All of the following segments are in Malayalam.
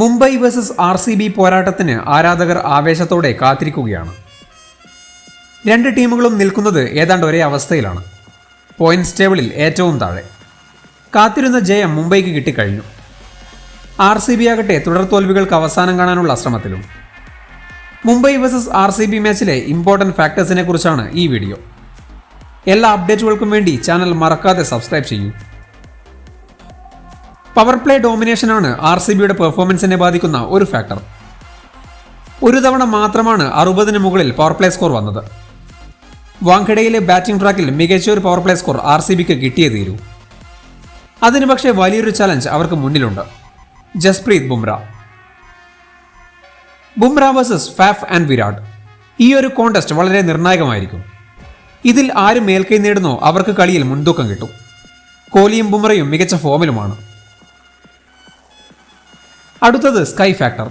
Mumbai versus R C B പോരാട്ടത്തിന് ആരാധകർ ആവേശത്തോടെ കാത്തിരിക്കുകയാണ്. രണ്ട് ടീമുകളും നിൽക്കുന്നത് ഏതാണ്ട് ഒരേ അവസ്ഥയിലാണ്. പോയിന്റ്സ് ടേബിളിൽ ഏറ്റവും താഴെ. കാത്തിരുന്ന ജയം മുംബൈക്ക് കിട്ടിക്കഴിഞ്ഞു. ആർ സി ബി ആകട്ടെ തുടർ തോൽവികൾക്ക് അവസാനം കാണാനുള്ള ശ്രമത്തിലും. Mumbai versus R C B മാച്ചിലെ important ഫാക്ടേഴ്സിനെ കുറിച്ചാണ് ഈ വീഡിയോ. എല്ലാ അപ്ഡേറ്റുകൾക്കും വേണ്ടി ചാനൽ മറക്കാതെ സബ്സ്ക്രൈബ് ചെയ്യൂ. പവർ പ്ലേ ഡോമിനേഷനാണ് ആർ സി ബിയുടെ പെർഫോമൻസിനെ ബാധിക്കുന്ന ഒരു ഫാക്ടർ ഒരു തവണ മാത്രമാണ് അറുപതിന് മുകളിൽ പവർ പ്ലേ സ്കോർ വന്നത്. വാങ്കഡയിലെ ബാറ്റിംഗ് ട്രാക്കിൽ മികച്ച ഒരു power play score R C ബിക്ക് കിട്ടിയേ തീരൂ. അതിന് പക്ഷേ വലിയൊരു ചലഞ്ച് അവർക്ക് മുന്നിലുണ്ട്. Jasprit Bumrah. Bumrah versus Faf and Virat. ഈ ഒരു കോണ്ടസ്റ്റ് വളരെ നിർണായകമായിരിക്കും. ഇതിൽ ആര് മേൽക്കൈ നേടുന്നോ അവർക്ക് കളിയിൽ മുൻതൂക്കം കിട്ടും. കോഹ്ലിയും ബുംറയും മികച്ച ഫോമിലുമാണ് അടുത്തത് സ്കൈ ഫാക്ടർ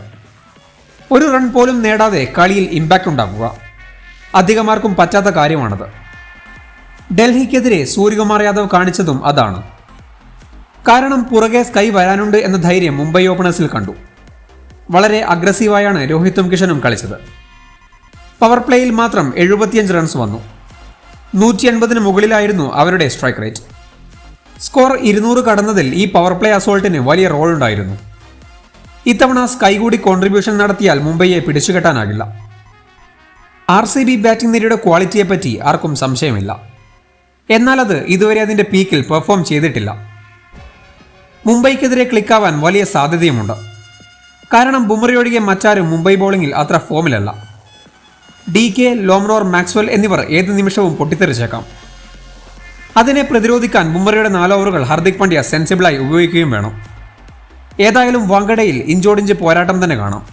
ഒരു റൺ പോലും നേടാതെ കളിയിൽ ഇമ്പാക്റ്റ് ഉണ്ടാക്കുക അധികമാർക്കും പറ്റാത്ത കാര്യമാണത്. ഡൽഹിക്കെതിരെ സൂര്യകുമാർ യാദവ് കാണിച്ചതും അതാണ്. കാരണം പുറകെ സ്കൈ വരാനുണ്ട് എന്ന ധൈര്യം മുംബൈ ഓപ്പണേഴ്സിൽ കണ്ടു. വളരെ അഗ്രസീവായാണ് രോഹിത്തും കിഷനും കളിച്ചത്. പവർ പ്ലേയിൽ മാത്രം എഴുപത്തിയഞ്ച് റൺസ് വന്നു. നൂറ്റി എൺപതിന് മുകളിലായിരുന്നു അവരുടെ സ്ട്രൈക്ക് റേറ്റ് സ്കോർ ഇരുന്നൂറ് കടന്നതിൽ ഈ പവർ പ്ലേ അസോൾട്ടിന് വലിയ റോൾ ഉണ്ടായിരുന്നു. ഇത്തവണ സ്കൈ കൂടി കോൺട്രിബ്യൂഷൻ നടത്തിയാൽ മുംബൈയെ പിടിച്ചുകെട്ടാനാകില്ല. ആർ സി ബി ബാറ്റിംഗ് നിരയുടെ ക്വാളിറ്റിയെപ്പറ്റി ആർക്കും സംശയമില്ല. എന്നാൽ അത് ഇതുവരെ അതിന്റെ പീക്കിൽ പെർഫോം ചെയ്തിട്ടില്ല. മുംബൈക്കെതിരെ ക്ലിക്കാവാൻ വലിയ സാധ്യതയുമുണ്ട്. കാരണം ബുമറിയൊഴികെ മറ്റാരും മുംബൈ ബോളിംഗിൽ അത്ര ഫോമിലല്ല. ഡി കെ ലോംറോർ മാക്സ്വൽ എന്നിവർ ഏത് നിമിഷവും പൊട്ടിത്തെറിച്ചേക്കാം. അതിനെ പ്രതിരോധിക്കാൻ മുംബൈയുടെ നാലോവറുകൾ ഹർദിക് പാണ്ഡ്യ സെൻസിബിളായി ഉപയോഗിക്കുകയും വേണം. ഏതായാലും വങ്കടയിൽ ഇഞ്ചോടിഞ്ച് പോരാട്ടം തന്നെ കാണാം.